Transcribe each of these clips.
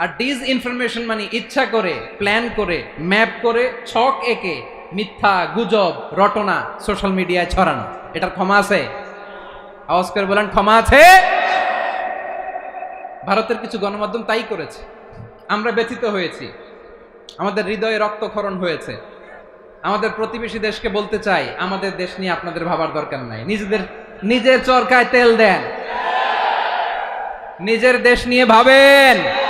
আর dish information মানে ইচ্ছা করে প্ল্যান করে ম্যাপ করে, ছক একে মিথ্যা, গুজব, রটনা সোশ্যাল মিডিয়ায় ছড়ানো। এটার ক্ষমা আছে? আওয়াজ করে বলেন, ক্ষমা আছে? ভারতের কিছু গণমাধ্যম তাই করেছে। আমরা ব্যথিত হয়েছি। আমাদের হৃদয়ে রক্তক্ষরণ হয়েছে। আমাদের প্রতিবেশী দেশকে বলতে চাই, আমাদের দেশ নিয়ে আপনাদের ভাবার দরকার নাই। নিজেদের, নিজের চরকায় তেল দেন। নিজের দেশ নিয়ে ভাবেন।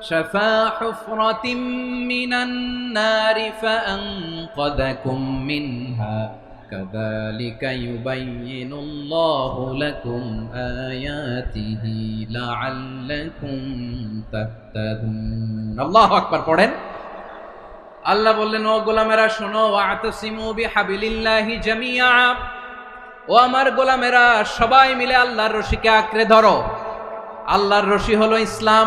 شفا حفرة من النار فأنقذكم منها كذلك يبين الله لكم آياته لعلكم تهتدون الله أكبر পড়েন আল্লাহ বললেন ও গোলামেরা শোনো ওয়াতাসিমু বিহাবিলিল্লাহি জামিয়া ও আমার গোলামেরা সবাই মিলে আল্লাহর রশিকে আঁকড়ে ধরো আল্লাহর রশি হলো ইসলাম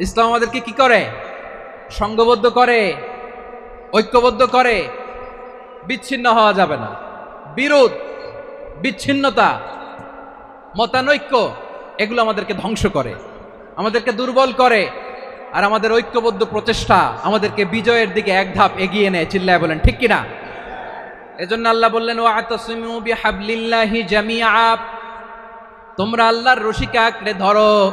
ইসলাম আমাদেরকে কি করে? সংঘবদ্ধ করে, ঐক্যবদ্ধ করে। বিচ্ছিন্ন হওয়া যাবে না। বিরোধ, বিচ্ছিন্নতা, মতানৈক্য, এগুলো আমাদেরকে ধ্বংস করে। আমাদেরকে দুর্বল করে। আর আমাদের ঐক্যবদ্ধ প্রচেষ্টা আমাদেরকে বিজয়ের দিকে এক ধাপ এগিয়ে নেয়, চিল্লায় বলেন, ঠিক কিনা? এজন্য আল্লাহ বললেন ও আতসিমু বিহাবলিল্লাহি জামিআ। তোমরা আল্লাহর রশিকে আঁকড়ে ধরো।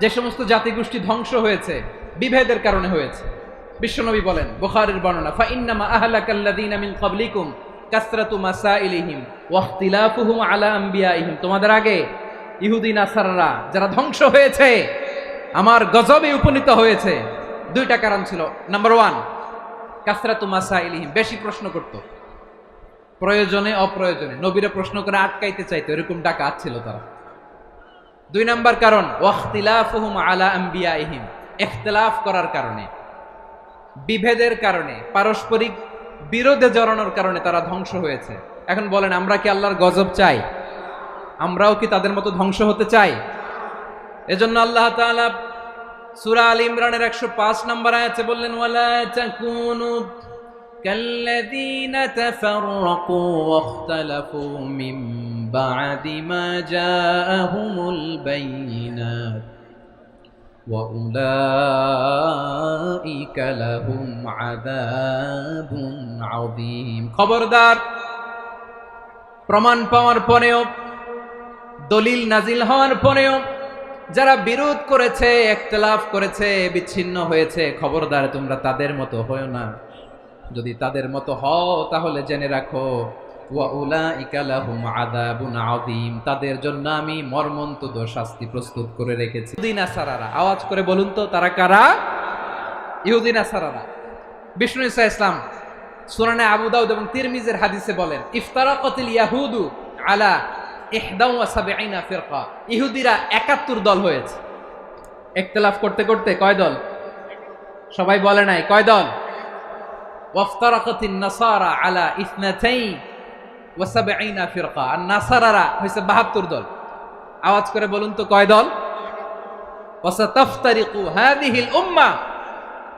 যে সমস্ত জাতিগোষ্ঠী ধ্বংস হয়েছে, বিভেদের কারণে হয়েছে। বিশ্বনবী বলেন, বুখারীর বর্ণনা ফা ইন্নামা আহলাকাল্লাযীনা মিন ক্বাবলিকুম কাসরাতু আলা আম্বিয়াইহিম। তোমাদের আগে ইহুদি, নাসাররা যারা ধ্বংস হয়েছে, আমার গজবে উপনীত হয়েছে। দুইটা কারণ ছিল। নাম্বার ওয়ান কাসরাতু মাসাইলিহিম, বেশি প্রশ্ন করত। প্রয়োজনে, অপ্রয়োজনে। নবীরা প্রশ্ন করে আটকাইতে চাইতো, এরকম ডাকা ছিল তারা। দুই নাম্বার কারণ, ওয়াখতিলাফহুম আলা আম্বিয়াইহিম, এখতলাফ করার কারণে। বিভেদের কারণে, পারস্পরিক বিরোধে জড়ানোর কারণে তারা ধ্বংস হয়েছে। এখন বলেন, আমরা কি আল্লাহর গজব চাই? আমরাও কি তাদের মতো ধ্বংস হতে চাই? এজন্য আল্লাহ তাআলা সূরা আল ইমরানের 105 নম্বর আছে বললেন, ওয়ালা তাকুনু بعد ما جاءهم البينات وأولئك لهم عذاب عظيم খবরদার প্রমাণ পাওয়ার পরেও দলিল নাজিল হওয়ার পরেও যারা বিরোধ করেছে একতলাফ করেছে বিচ্ছিন্ন হয়েছে খবরদার তোমরা তাদের মতো হও না যদি তাদের মতো হও তাহলে জেনে রাখো তাদের জন্য আমি মর্মন্তুদ শাস্তি প্রস্তুত করে রেখেছি। ইহুদিন আসারারা, আওয়াজ করে বলুন তো, তারা কারা? ইহুদিন আসারারা। বিষ্ণু ইসা ইসলাম সুরানে আবু দাউদ এবং তিরমিজের হাদিসে বলেন, ইফতারাকাতিল ইয়াহুদু আলা ইহদাউ ওয়া সাবঈনা ফিরকা। ইহুদিরা 71 দল হয়েছে। একতলাফ করতে করতে কয় দল? সবাই বলে নাই, কয় দল? ওয়াফতারাকাতিন নাসারা আলা ইসনাতাইন। ওয়া সাবঈনা ফিরকা, আর নাসারারা হইছে 72 দল। আওয়াজ করে বলুন তো কয় দল? ওয়াসাতাফতারিকু হাদিহিল উম্মাহ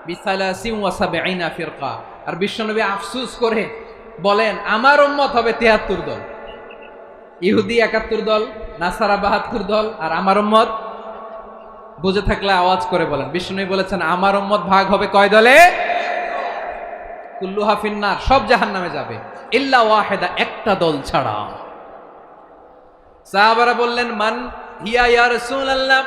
বিসালাসিন ওয়া সাবঈনা ফিরকা। আর বিশ্বনবী আফসোস করে বলেন, আমার উম্মত হবে 73 দল। ইহুদি 71 দল, নাসারা 72 দল, আর আমার উম্মত? বুঝে থাকলে আওয়াজ করে বলেন। বিষ্ণুই বলেছেন, আমার উম্মত ভাগ হবে কয় দলে? কুল্লুহা ফিন্নার, সব জাহান্নামে যাবে। ইল্লা ওয়াহেদা, একটা দল ছাড়া। সাহাবারা বললেন, মান হিয়া ইয়া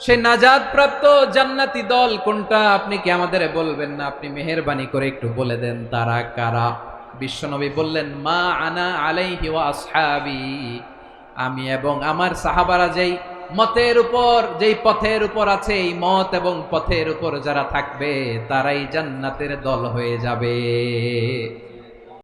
সে নাজাদ প্রাপ্ত জান্নাতি দল কোনটা? আপনি কি আমাদের বলবেন না? আপনি মেহেরবানি করে একটু বলে দেন, তারা কারা? বিশ্বনবী বললেন, মা আনা আলাইহি ওয়া আসহাবি। আমি এবং আমার সাহাবারা যেই মতের উপর, যেই পথের উপর আছে এই মত এবং পথের উপর যারা থাকবে, তারাই জান্নাতের দল হয়ে যাবে।